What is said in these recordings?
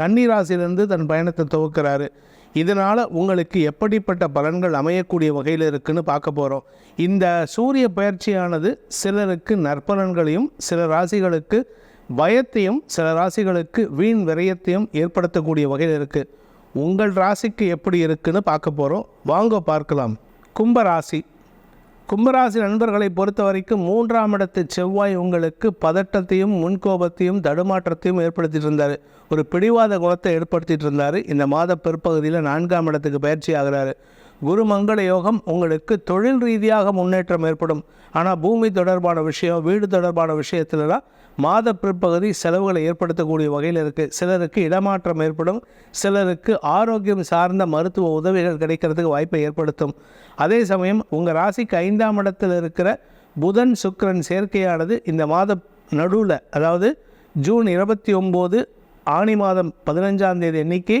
கன்னிராசிலிருந்து தன் பயணத்தை துவக்கிறாரு. இதனால் உங்களுக்கு எப்படிப்பட்ட பலன்கள் அமையக்கூடிய வகையில் இருக்குன்னு பார்க்க போகிறோம் இந்த சூரிய பயிற்சியானது சிலருக்கு நற்பலன்களையும் சில ராசிகளுக்கு பயத்தையும் சில ராசிகளுக்கு வீண் விரயத்தையும் ஏற்படுத்தக்கூடிய வகையில் இருக்குது உங்கள் ராசிக்கு எப்படி இருக்குன்னு பார்க்க போகிறோம் வாங்க பார்க்கலாம். கும்ப ராசி கும்பராசி நண்பர்களை பொறுத்த வரைக்கும் மூன்றாம் இடத்து செவ்வாய் உங்களுக்கு பதட்டத்தையும் முன்கோபத்தையும் தடுமாற்றத்தையும் ஏற்படுத்திட்டு இருந்தார் ஒரு பிடிவாத குணத்தை ஏற்படுத்திட்டு இருந்தார் இந்த மாத பிற்பகுதியில் நான்காம் இடத்துக்கு பயிற்சி ஆகிறாரு. குரு மங்கள யோகம் உங்களுக்கு தொழில் ரீதியாக முன்னேற்றம் ஏற்படும். ஆனால் பூமி தொடர்பான விஷயம் வீடு தொடர்பான விஷயத்துலலாம் மாத பிற்பகுதி செலவுகளை ஏற்படுத்தக்கூடிய வகையில் இருக்குது சிலருக்கு இடமாற்றம் ஏற்படும். சிலருக்கு ஆரோக்கியம் சார்ந்த மருத்துவ உதவிகள் கிடைக்கிறதுக்கு வாய்ப்பை ஏற்படுத்தும். அதே சமயம் உங்கள் ராசிக்கு ஐந்தாம் இடத்தில் இருக்கிற புதன் சுக்கரன் சேர்க்கையானது இந்த மாத நடுவில் அதாவது ஜூன் இருபத்தி ஒம்பது ஆணி மாதம் பதினஞ்சாம் தேதி அன்னைக்கு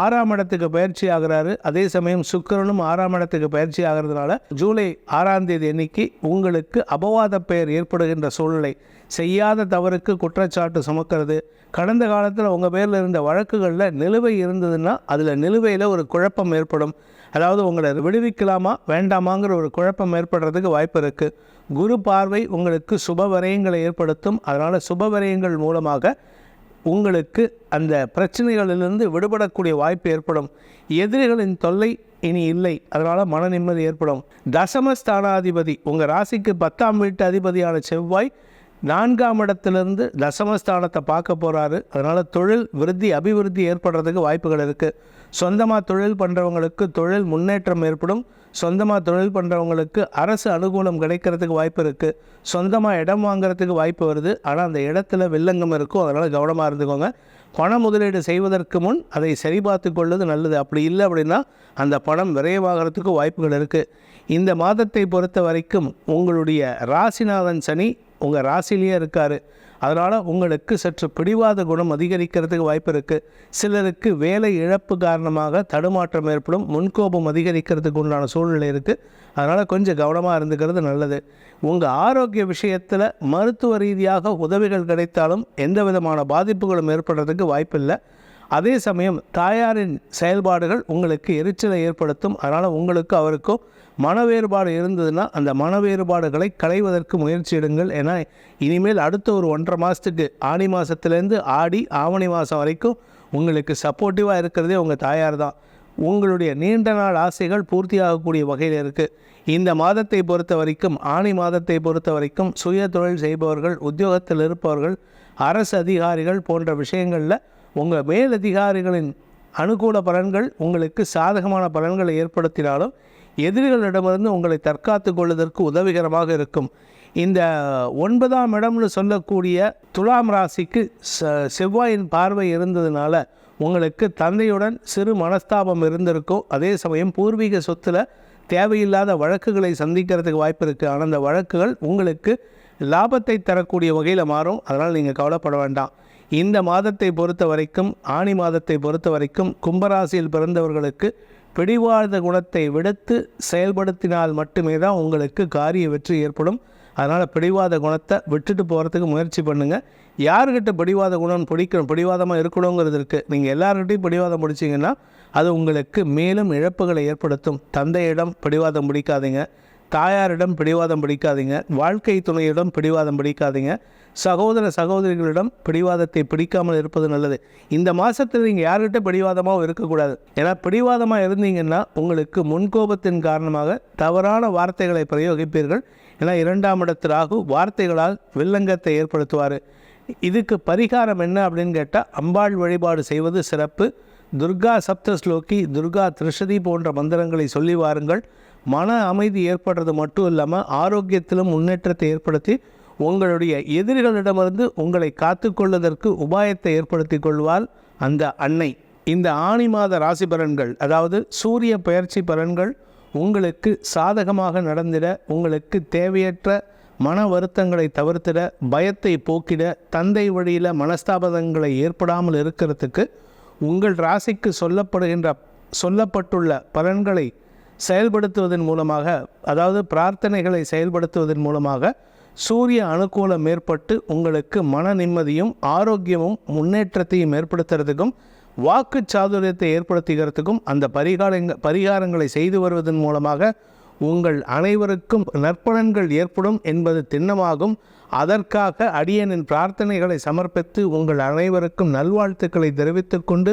ஆறாம் இடத்துக்கு பயிற்சி ஆகிறாரு. அதே சமயம் சுக்கரனும் ஆறாம் இடத்துக்கு பயிற்சி ஆகிறதுனால ஜூலை ஆறாம் தேதி அன்னைக்கு உங்களுக்கு அபவாத பெயர் ஏற்படுகின்ற சூழ்நிலை. செய்யாத தவறுக்கு குற்றச்சாட்டு சுமக்கிறது. கடந்த காலத்தில் உங்கள் பேரில் இருந்த வழக்குகளில் நிலுவை இருந்ததுன்னா அதில் நிலுவையில் ஒரு குழப்பம் ஏற்படும். அதாவது உங்களை விடுவிக்கலாமா வேண்டாமாங்கிற ஒரு குழப்பம் ஏற்படுறதுக்கு வாய்ப்பு இருக்குது குரு பார்வை உங்களுக்கு சுப வரையங்களை ஏற்படுத்தும். அதனால் சுப வரையங்கள் மூலமாக உங்களுக்கு அந்த பிரச்சனைகளிலிருந்து விடுபடக்கூடிய வாய்ப்பு ஏற்படும். எதிரிகளின் தொல்லை இனி இல்லை. அதனால் மன நிம்மதி ஏற்படும். தசமஸ்தானாதிபதி உங்கள் ராசிக்கு பத்தாம் வீட்டு அதிபதியான செவ்வாய் நான்காம் இடத்துலேருந்து தசமஸ்தானத்தை பார்க்க போகிறாரு அதனால் தொழில் விருத்தி அபிவிருத்தி ஏற்படுறதுக்கு வாய்ப்புகள் இருக்குது சொந்தமாக தொழில் பண்ணுறவங்களுக்கு தொழில் முன்னேற்றம் ஏற்படும். சொந்தமாக தொழில் பண்ணுறவங்களுக்கு அரசு அனுகூலம் கிடைக்கிறதுக்கு வாய்ப்பு இருக்குது சொந்தமாக இடம் வாங்குறதுக்கு வாய்ப்பு வருது. ஆனால் அந்த இடத்துல வில்லங்கம் இருக்கும். அதனால் கவனமாக இருந்துக்கோங்க. பண முதலீடு செய்வதற்கு முன் அதை சரிபார்த்து கொள்வது நல்லது. அப்படி இல்லை அப்படின்னா அந்த பணம் விரைவாகிறதுக்கு வாய்ப்புகள் இருக்குது இந்த மாதத்தை பொறுத்த வரைக்கும் உங்களுடைய ராசிநாதன் சனி உங்கள் ராசிலேயே இருக்கார். அதனால் உங்களுக்கு சற்று பிடிவாத குணம் அதிகரிக்கிறதுக்கு வாய்ப்பு இருக்குது சிலருக்கு வேலை இழப்பு காரணமாக தடுமாற்றம் ஏற்படும். முன்கோபம் அதிகரிக்கிறதுக்கு உண்டான சூழ்நிலை இருக்குது அதனால் கொஞ்சம் கவனமாக இருந்துக்கிறது நல்லது. உங்கள் ஆரோக்கிய விஷயத்தில் மருத்துவ ரீதியாக உதவிகள் கிடைத்தாலும் எந்த விதமான பாதிப்புகளும் ஏற்படுறதுக்கு வாய்ப்பில்லை. அதே சமயம் தாயாரின் செயல்பாடுகள் உங்களுக்கு எரிச்சலை ஏற்படுத்தும். அதனால் உங்களுக்கு அவருக்கும் மன வேறுபாடு இருந்ததுன்னா அந்த மன வேறுபாடுகளை களைவதற்கு முயற்சி எடுங்கள் ஏன்னா இனிமேல் அடுத்த ஒரு ஒன்றரை மாதத்துக்கு ஆடி மாதத்துலேருந்து ஆடி ஆவணி மாதம் வரைக்கும் உங்களுக்கு சப்போர்ட்டிவாக இருக்கிறதே உங்கள் தாயார் தான். உங்களுடைய நீண்ட நாள் ஆசைகள் பூர்த்தியாகக்கூடிய வகையில் இருக்குது இந்த மாதத்தை பொறுத்த வரைக்கும் ஆணி மாதத்தை பொறுத்த வரைக்கும் சுய தொழில் செய்பவர்கள் உத்தியோகத்தில் இருப்பவர்கள் அரசு அதிகாரிகள் போன்ற விஷயங்களில் உங்கள் மேலதிகாரிகளின் அனுகூல பலன்கள் உங்களுக்கு சாதகமான பலன்களை ஏற்படுத்தினாலும் எதிரிகளிடமிருந்து உங்களை தற்காத்து கொள்வதற்கு உதவிகரமாக இருக்கும். இந்த ஒன்பதாம் இடம்னு சொல்லக்கூடிய துலாம் ராசிக்கு செவ்வாயின் பார்வை இருந்ததுனால உங்களுக்கு தந்தையுடன் சிறு மனஸ்தாபம் இருந்திருக்கும். அதே சமயம் பூர்வீக சொத்தில் தேவையில்லாத வழக்குகளை சந்திக்கிறதுக்கு வாய்ப்பு இருக்குது ஆனால் அந்த வழக்குகள் உங்களுக்கு லாபத்தை தரக்கூடிய வகையில் மாறும். அதனால் நீங்கள் கவலைப்பட வேண்டாம். இந்த மாதத்தை பொறுத்த வரைக்கும் ஆணி மாதத்தை பொறுத்த வரைக்கும் கும்பராசியில் பிறந்தவர்களுக்கு பிடிவாத குணத்தை விடுத்து செயல்படுத்தினால் மட்டுமே தான் உங்களுக்கு காரிய வெற்றி ஏற்படும். அதனால் பிடிவாத குணத்தை விட்டுட்டு போகிறதுக்கு முயற்சி பண்ணுங்கள் யார்கிட்ட பிடிவாத குணம் பிடிக்கணும் பிடிவாதமாக இருக்கணுங்கிறது இருக்குது நீங்கள் எல்லார்கிட்டையும் பிடிவாதம் பிடிச்சிங்கன்னா அது உங்களுக்கு மேலும் இழப்புகளை ஏற்படுத்தும். தந்தையிடம் பிடிவாதம் பிடிக்காதீங்க. தாயாரிடம் பிடிவாதம் பிடிக்காதீங்க. வாழ்க்கை துணையிடம் பிடிவாதம் பிடிக்காதீங்க. சகோதர சகோதரிகளிடம் பிடிவாதத்தை பிடிக்காமல் இருப்பது நல்லது. இந்த மாதத்தில் நீங்கள் யார்கிட்ட பிடிவாதமாகவும் இருக்கக்கூடாது. ஏன்னா பிடிவாதமாக இருந்தீங்கன்னா உங்களுக்கு முன்கோபத்தின் காரணமாக தவறான வார்த்தைகளை பிரயோகிப்பீர்கள். ஏன்னா இரண்டாம் இடத்து ராகு வார்த்தைகளால் வில்லங்கத்தை ஏற்படுத்துவார். இதுக்கு பரிகாரம் என்ன அப்படின்னு கேட்டால் அம்பாள் வழிபாடு செய்வது சிறப்பு. துர்கா சப்த ஸ்லோகி துர்கா திருஷதி போன்ற மந்திரங்களை சொல்லி வாருங்கள். மன அமைதி ஏற்படுறது மட்டும் இல்லாமல் ஆரோக்கியத்திலும் முன்னேற்றத்தை ஏற்படுத்தி உங்களுடைய எதிரிகளிடமிருந்து உங்களை காத்துக்கொள்வதற்கு உபாயத்தை ஏற்படுத்தி கொள்வாள் அந்த அன்னை. இந்த ஆணி மாத ராசி பலன்கள் அதாவது சூரிய பயிற்சி பலன்கள் உங்களுக்கு சாதகமாக நடந்திட உங்களுக்கு தேவையற்ற மன வருத்தங்களை தவிர்த்திட பயத்தை போக்கிட தந்தை வழியில் மனஸ்தாபதங்களை ஏற்படாமல் இருக்கிறதுக்கு உங்கள் ராசிக்கு சொல்லப்படுகின்ற சொல்லப்பட்டுள்ள பலன்களை செயல்படுத்துவதன் மூலமாக அதாவது பிரார்த்தனைகளை செயல்படுத்துவதன் மூலமாக சூரிய அனுகூலம் ஏற்பட்டு உங்களுக்கு மன நிம்மதியும் ஆரோக்கியமும் முன்னேற்றத்தையும் ஏற்படுத்துறதுக்கும் வாக்கு சாதுரியத்தை ஏற்படுத்துகிறதுக்கும் அந்த பரிகாரங்க பரிகாரங்களை செய்து வருவதன் மூலமாக உங்கள் அனைவருக்கும் நற்பலன்கள் ஏற்படும் என்பது திண்ணமாகும். அதற்காக அடியனின் பிரார்த்தனைகளை சமர்ப்பித்து உங்கள் அனைவருக்கும் நல்வாழ்த்துக்களை தெரிவித்துக்கொண்டு